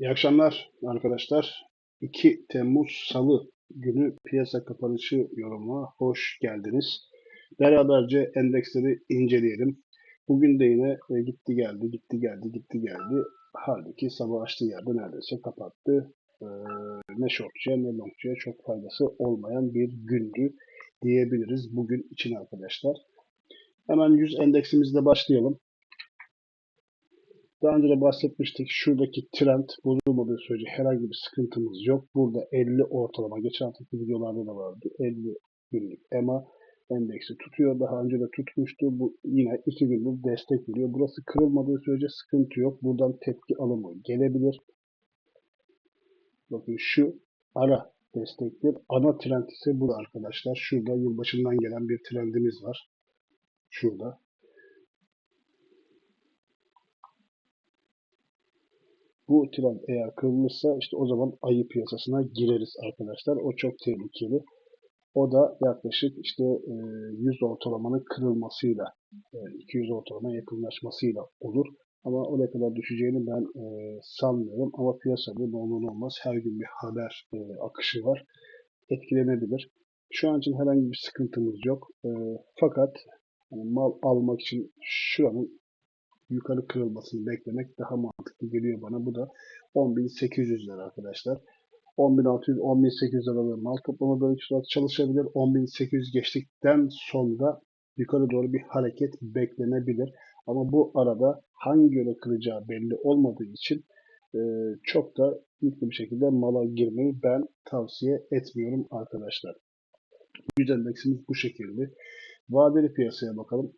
İyi akşamlar arkadaşlar. 2 Temmuz Salı günü piyasa kapanışı yorumuna hoş geldiniz. Beraberce endeksleri inceleyelim. Bugün de yine e, gitti geldi, gitti geldi, gitti geldi. Halbuki sabah açtığı yerde neredeyse kapattı. Ee, ne shortçuya ne longçuya çok faydası olmayan bir gündü diyebiliriz bugün için arkadaşlar. Hemen 100 endeksimizle başlayalım. Daha önce de bahsetmiştik. Şuradaki trend bozulmadığı sürece herhangi bir sıkıntımız yok. Burada 50 ortalama. Geçen haftaki videolarda da vardı. 50 günlük EMA endeksi tutuyor. Daha önce de tutmuştu. Bu yine 2 gündür destek veriyor. Burası kırılmadığı sürece sıkıntı yok. Buradan tepki alımı gelebilir. Bakın şu ara destektir. Ana trend ise bu arkadaşlar. Şurada yılbaşından gelen bir trendimiz var. Şurada. Bu trend eğer kırılırsa işte o zaman ayı piyasasına gireriz arkadaşlar. O çok tehlikeli. O da yaklaşık işte 100 ortalamanın kırılmasıyla 200 ortalama yakınlaşmasıyla olur. Ama o ne kadar düşeceğini ben sanmıyorum. Ama piyasada ne olur olmaz her gün bir haber akışı var. Etkilenebilir. Şu an için herhangi bir sıkıntımız yok. Fakat yani mal almak için şuranın yukarı kırılmasını beklemek daha mantıklı geliyor bana. Bu da 10.800 lira arkadaşlar. 10.600, 10.800 liralık mal toplama bölgesi çalışabilir. 10.800 geçtikten sonra yukarı doğru bir hareket beklenebilir. Ama bu arada hangi yöne kıracağı belli olmadığı için e, çok da yüklü bir şekilde mala girmeyi ben tavsiye etmiyorum arkadaşlar. Yüz endeksimiz bu şekilde. Vadeli piyasaya bakalım.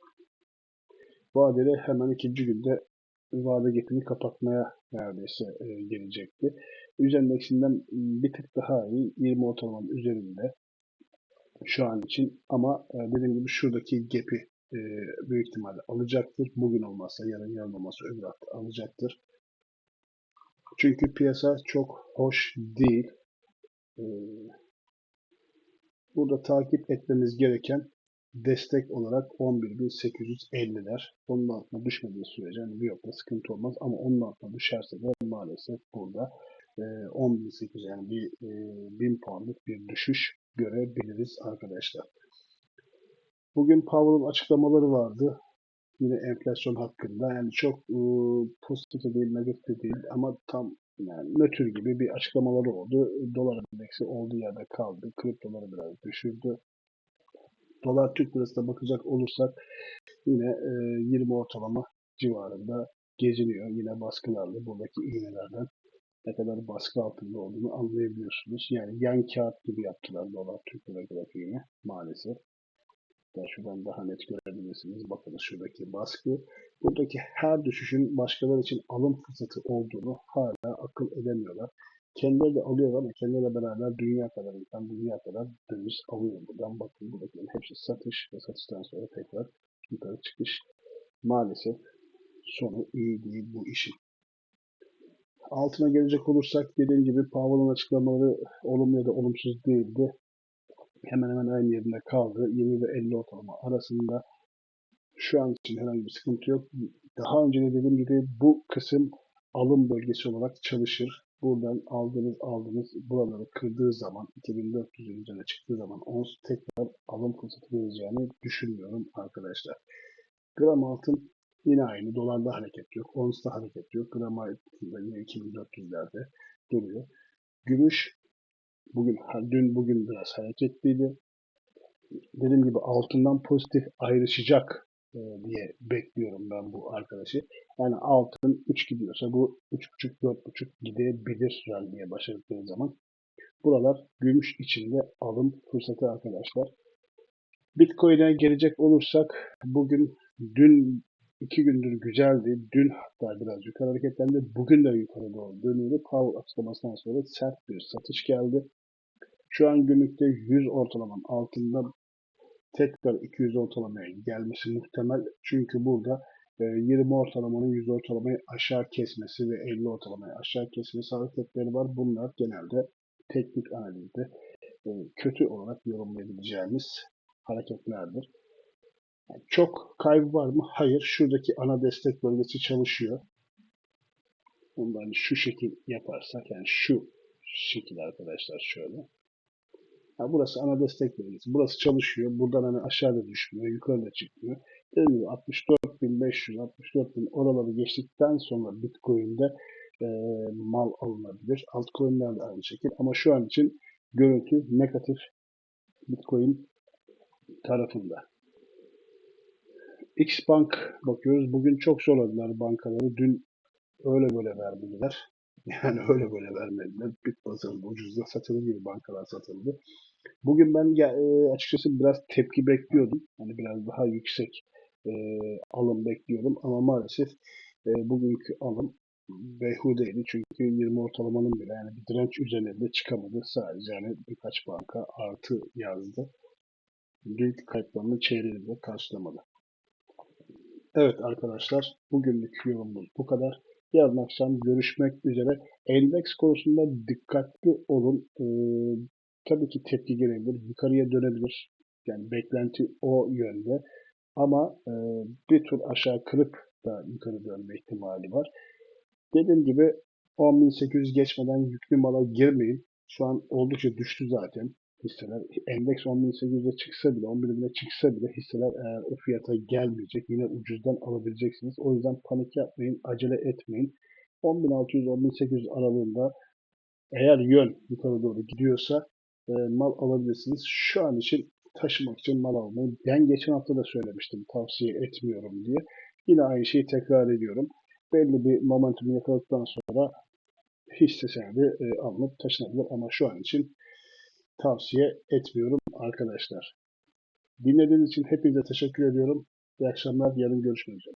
Vadeli hemen ikinci günde vade getirini kapatmaya neredeyse e, gelecekti. Yüz endeksinden bir tık daha iyi 20 ortalamanın üzerinde şu an için ama e, dediğim gibi şuradaki gap'i e, büyük ihtimalle alacaktır. Bugün olmazsa yarın yarın olmazsa öbür hafta alacaktır. Çünkü piyasa çok hoş değil. E, burada takip etmemiz gereken destek olarak 11.850'ler. Onun altına düşmediği sürece hani bir yokta sıkıntı olmaz ama onun altına düşerse de maalesef burada e, 10.800 yani bir e, 1000 puanlık bir düşüş görebiliriz arkadaşlar. Bugün Powell'ın açıklamaları vardı. Yine enflasyon hakkında. Yani çok e, pozitif de değil, negatif de değil ama tam yani nötr gibi bir açıklamaları oldu. Dolar endeksi olduğu yerde kaldı. Kriptoları biraz düşürdü. Dolar Türk lirasına bakacak olursak yine e, 20 ortalama civarında geziniyor. Yine baskılarla buradaki iğnelerden ne kadar baskı altında olduğunu anlayabiliyorsunuz. Yani yan kağıt gibi yaptılar dolar Türk lira grafiğini maalesef. Ben şuradan daha net görebilirsiniz. Bakın şuradaki baskı. Buradaki her düşüşün başkaları için alım fırsatı olduğunu hala akıl edemiyorlar. Kendileri de alıyorlar ama kendileriyle beraber dünya kadar insan, dünya kadar döviz alıyor buradan. Bakın buradakilerin hepsi satış ve satıştan sonra tekrar yukarı çıkış. Maalesef sonu iyi değil bu işin. Altına gelecek olursak dediğim gibi Powell'ın açıklamaları olumlu ya da olumsuz değildi. Hemen hemen aynı yerinde kaldı. 20 ve 50 ortalama arasında şu an için herhangi bir sıkıntı yok. Daha önce de dediğim gibi bu kısım alım bölgesi olarak çalışır. Buradan aldığınız aldığınız buraları kırdığı zaman 2400'ün üzerine çıktığı zaman ons tekrar alım fırsatı vereceğini düşünmüyorum arkadaşlar. Gram altın yine aynı. Dolarda hareket yok. Ons'ta hareket yok. Gram altında yine 2400'lerde duruyor. Gümüş bugün dün bugün biraz hareketliydi. Dediğim gibi altından pozitif ayrışacak diye bekliyorum ben bu arkadaşı. Yani altın 3 gidiyorsa bu 3.5-4.5 gidebilir ralliye başladıkları zaman. Buralar gümüş içinde alım fırsatı arkadaşlar. Bitcoin'e gelecek olursak bugün dün iki gündür güzeldi. Dün hatta biraz yukarı hareketlendi. Bugün de yukarı doğru dönüyordu. Powell açıklamasından sonra sert bir satış geldi. Şu an günlükte 100 ortalamanın altında tekrar 200 ortalamaya gelmesi muhtemel. Çünkü burada 20 ortalamanın 100 ortalamayı aşağı kesmesi ve 50 ortalamayı aşağı kesmesi hareketleri var. Bunlar genelde teknik analizde kötü olarak yorumlayabileceğimiz hareketlerdir. Çok kaybı var mı? Hayır. Şuradaki ana destek bölgesi çalışıyor. Da hani şu şekil yaparsak yani şu şekil arkadaşlar şöyle. Ha, burası ana destek bölgesi. Burası çalışıyor. Buradan hani aşağıda düşmüyor. Yukarıda çıkmıyor. Dediğim gibi 64.500, 64.000 oraları geçtikten sonra Bitcoin'de e, mal alınabilir. Altcoin'ler de aynı şekilde. Ama şu an için görüntü negatif Bitcoin tarafında. X Bank bakıyoruz. Bugün çok zorladılar bankaları. Dün öyle böyle vermediler. Yani öyle böyle vermediler. Bit basıldı. Ucuzda satılır gibi bankalar satıldı. Bugün ben e, açıkçası biraz tepki bekliyordum. Hani biraz daha yüksek e, alım bekliyordum. Ama maalesef e, bugünkü alım beyhudeydi. Çünkü 20 ortalamanın bile yani bir direnç üzerine bile çıkamadı. Sadece yani birkaç banka artı yazdı. Dünkü kayıplarını çeyreğini de karşılamadı. Evet arkadaşlar bugünlük yorumumuz bu kadar. Yarın akşam görüşmek üzere. Endeks konusunda dikkatli olun. Ee, tabii ki tepki gelebilir. Yukarıya dönebilir. Yani beklenti o yönde. Ama e, bir tur aşağı kırıp da yukarı dönme ihtimali var. Dediğim gibi 10.800 geçmeden yüklü mala girmeyin. Şu an oldukça düştü zaten hisseler. Endeks 10.800'e çıksa bile, 11.000'e çıksa bile hisseler eğer o fiyata gelmeyecek. Yine ucuzdan alabileceksiniz. O yüzden panik yapmayın, acele etmeyin. 10.600-10.800 aralığında eğer yön yukarı doğru gidiyorsa e, mal alabilirsiniz. Şu an için taşımak için mal almayın. Ben geçen hafta da söylemiştim tavsiye etmiyorum diye. Yine aynı şeyi tekrar ediyorum. Belli bir momentum yakaladıktan sonra hisse senedi e, alınıp taşınabilir ama şu an için tavsiye etmiyorum arkadaşlar. Dinlediğiniz için hepinize teşekkür ediyorum. İyi akşamlar. Yarın görüşmek üzere.